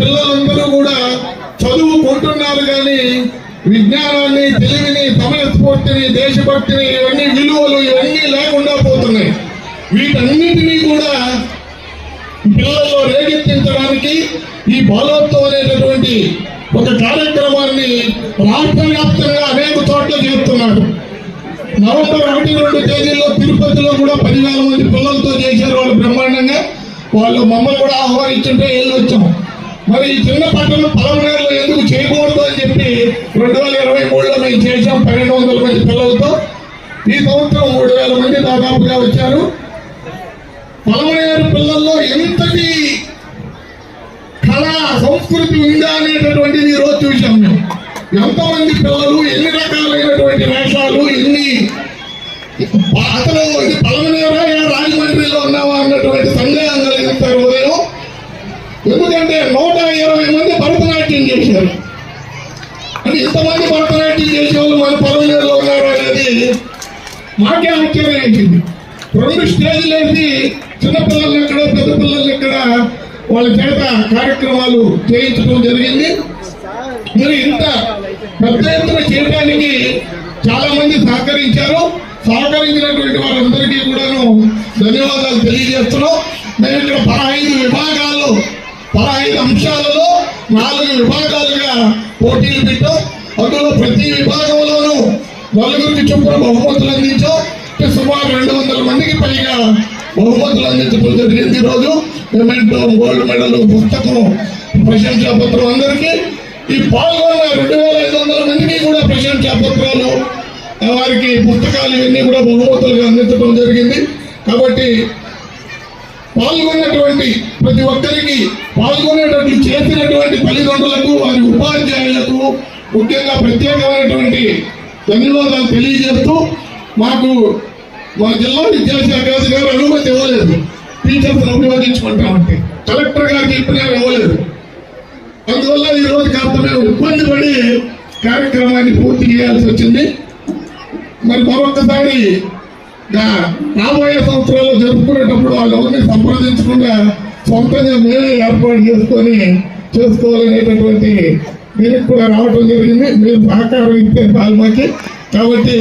పిల్లలందరూ కూడా చదువుకుంటున్నారు కానీ విజ్ఞానాన్ని తెలివిని సమయ స్ఫూర్తిని దేశభక్తిని ఇవన్నీ విలువలు ఇవన్నీ లేకుండా పోతున్నాయి. వీటన్నిటినీ కూడా పిల్లల్లో రేకెత్తించడానికి ఈ బాలోత్సవం అనేటటువంటి ఒక కార్యక్రమాన్ని రాష్ట్ర వ్యాప్తంగా అనేక చోట్ల చేస్తున్నారు నవంబర్ ఒకటి రెండు తేదీల్లో తిరుపతిలో కూడా పదివేల మంది పిల్లలతో చేశారు వాళ్ళు బ్రహ్మాండంగా. వాళ్ళు మమ్మల్ని కూడా ఆహ్వానించుంటే వెళ్ళి వచ్చాము మరి ఈ చిన్న పట్టణం పలమనేరులో ఎందుకు చేయకూడదు అని చెప్పి రెండు వేల ఇరవై మూడులో మేము చేశాం. పన్నెండు వందల మంది పిల్లలతో. ఈ సంవత్సరం మూడు వేల మంది దాదాపుగా వచ్చారు. పలమనేరు పిల్లల్లో ఎంతటి కళ సంస్కృతి ఉందా అనేటటువంటిది ఈరోజు రోజు చూసాం మేము. ఎంతమంది పిల్లలు ఎన్ని రకాలైనటువంటి వేషాలు ఎన్ని అతను ఇది పలమనేరా? ఎందుకంటే నూట ఇరవై మంది భరతనాట్యం చేశారు. అంటే ఇంతమంది భరతనాట్యం చేసే వాళ్ళు మన పలమనేరులో ఉన్నారు అనేది మాకే ఆశ్చర్యమైంది రెండు స్టేజ్లు వేసి చిన్నపిల్లలు ఎక్కడ పెద్ద పిల్లలు ఎక్కడ వాళ్ళ చేత కార్యక్రమాలు చేయించడం జరిగింది. మరి ఇంత పెద్ద ఎత్తున చేయడానికి చాలా మంది సహకరించారు. సహకరించినటువంటి వారందరికీ కూడాను ధన్యవాదాలు తెలియజేస్తున్నాం. మేము ఇక్కడ పదహైదు విభాగాలు పదహైదు అంశాలలో నాలుగు విభాగాలుగా పోటీలు పెట్టాం. అందులో ప్రతి విభాగంలోనూ నలుగురికి చొప్పున బహుమతులు అందించాం. సుమారు రెండు వందల మందికి పైగా బహుమతులు అందించడం జరిగింది ఈరోజు. రోజు మెమెంటో గోల్డ్ మెడల్ పుస్తకం ప్రశంసా పత్రం అందరికీ. ఈ పాల్గొన్న రెండు వేల ఐదు వందల మందికి కూడా ప్రశంసా పత్రాలు వారికి పుస్తకాలు ఇవన్నీ కూడా బహుమతులుగా అందించడం జరిగింది కాబట్టి పాల్గొన్నటువంటి ప్రతి ఒక్కరికి పాల్గొనేటట్లు చేసినటువంటి తల్లిదండ్రులకు వారి ఉపాధ్యాయులకు ముఖ్యంగా ప్రత్యేకమైనటువంటి ధన్యవాదాలు తెలియజేస్తూ మాకు మా జిల్లా విద్యాశాఖ గారు అనుమతి ఇవ్వలేదు. టీచర్స్ ఉపయోగించుకుంటామంటే కలెక్టర్ గారు చెప్పినా ఇవ్వలేదు. అందువల్ల ఈ రోజు కాస్త మేము ఇబ్బంది పడి కార్యక్రమాన్ని పూర్తి చేయాల్సి వచ్చింది. మరి మరొకసారి రాబోయే సంవత్సరాల్లో జరుపుకునేటప్పుడు వాళ్ళు ఎవరిని సంప్రదించకుండా సొంతంగా మేమే ఏర్పాటు చేసుకొని చేసుకోవాలనేటటువంటి దీనికి కూడా రావటం జరిగింది. మీరు సహకారం ఇస్తే పాల్మాకి కాబట్టి